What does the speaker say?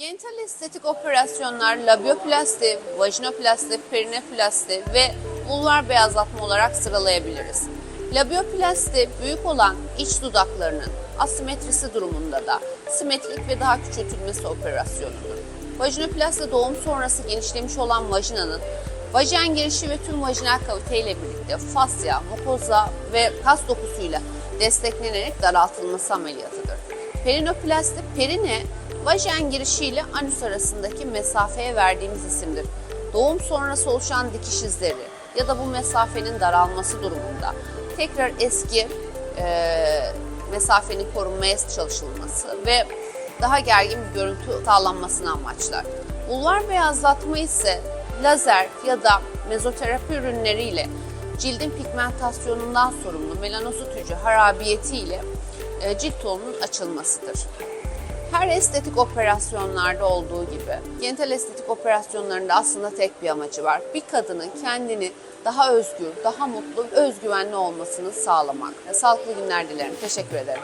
Genital estetik operasyonlar labioplasti, vajinoplasti, perinoplasti ve vulvar beyazlatma olarak sıralayabiliriz. Labioplasti büyük olan iç dudaklarının asimetrisi durumunda da simetrik ve daha küçültülmesi operasyonudur. Vajinoplasti doğum sonrası genişlemiş olan vajinanın vajen girişi ve tüm vajinal kavite ile birlikte fasya, mukoza ve kas dokusuyla desteklenerek daraltılması ameliyatıdır. Perinoplasti, perine vajen girişiyle anüs arasındaki mesafeye verdiğimiz isimdir. Doğum sonrası oluşan dikiş izleri ya da bu mesafenin daralması durumunda tekrar eski e, mesafenin korunmaya çalışılması ve daha gergin bir görüntü sağlanmasını amaçlar. Vulvar beyazlatma ise lazer ya da mezoterapi ürünleriyle cildin pigmentasyonundan sorumlu melanosit hücre harabiyeti ile e, cilt tonunun açılmasıdır. Her estetik operasyonlarda olduğu gibi genital estetik operasyonlarında aslında tek bir amacı var. Bir kadının kendini daha özgür, daha mutlu, özgüvenli olmasını sağlamak. Sağlıklı günler dilerim. Teşekkür ederim.